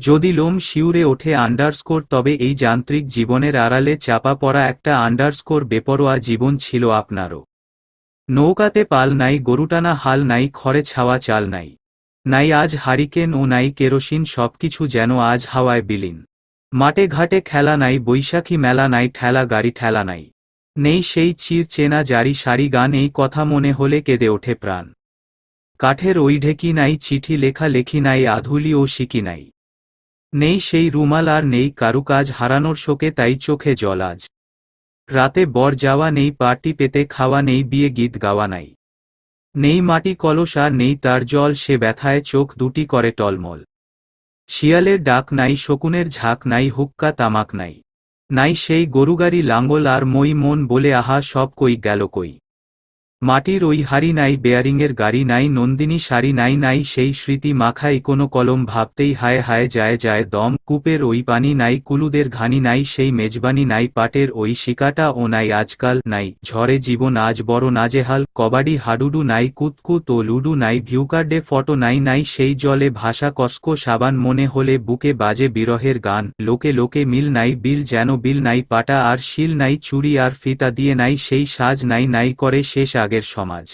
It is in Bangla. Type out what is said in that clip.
যদি লোম শিউরে ওঠে আন্ডারস্কোর তবে এই যান্ত্রিক জীবনের আড়ালে চাপা পড়া একটা আন্ডারস্কোর বেপরোয়া জীবন ছিল আপনারও। নৌকাতে পাল নাই, গরুটানা হাল নাই, খড়ে ছাওয়া চাল নাই। নাই আজ হারিকেন ও নাই কেরোসিন, সবকিছু যেন আজ হাওয়ায় বিলীন। মাঠে ঘাটে খেলা নাই, বৈশাখী মেলা নাই, ঠেলা গাড়ি ঠেলা নাই। নেই সেই চির চেনা জারি সারি গান, এই কথা মনে হলে কেঁদে ওঠে প্রাণ। কাঠের ওই ঢেকি নাই, চিঠি লেখা লেখি নাই, আধুলি ও শিকি নাই। নেই সেই রুমাল আর নেই কারুকাজ, হারানোর শোকে তাই চোখে জল আজ। রাতে বর যাওয়া নেই, পার্টি পেতে খাওয়া নেই, বিয়ে গীত গাওয়া নাই। নেই মাটি কলস আর নেই তার জল, সে ব্যথায় চোখ দুটি করে টলমল। শিয়ালের ডাক নাই, শকুনের ঝাঁক নাই, হুক্কা তামাক নাই। নাই সেই গরুগাড়ি লাঙ্গল আর মই মন বলে আহা, সব কই গেল কই। মাটির ওই হাড়ি নাই, বেয়ারিংয়ের গাড়ি নাই, নন্দিনী শাড়ি নাই নাই, সেই স্মৃতি মাখাই কোনো কলম ভাবতেই হায় হায় যায় যায় দম, কূপের ওই পানি নাই, কুলুদের ঘানি নাই, সেই মেজবানি নাই, পাটের ওই শিকাটা ও নাই, আজকাল নাই, ঝড়ে জীবন আজ বড় নাজেহাল, কবাডি হাডুডু নাই, কুতকুত ও লুডু নাই, ভিউকার্ডে ফটো নাই নাই, সেই জলে ভাষা কস্কো সাবান মনে হলে বুকে বাজে বিরহের গান, লোকে লোকে মিল নাই, বিল যেন বিল নাই, পাটা আর শিল নাই, চুড়ি আর ফিতা দিয়ে নাই, সেই সাজ নাই নাই, করে শেষ আগের সমাজ।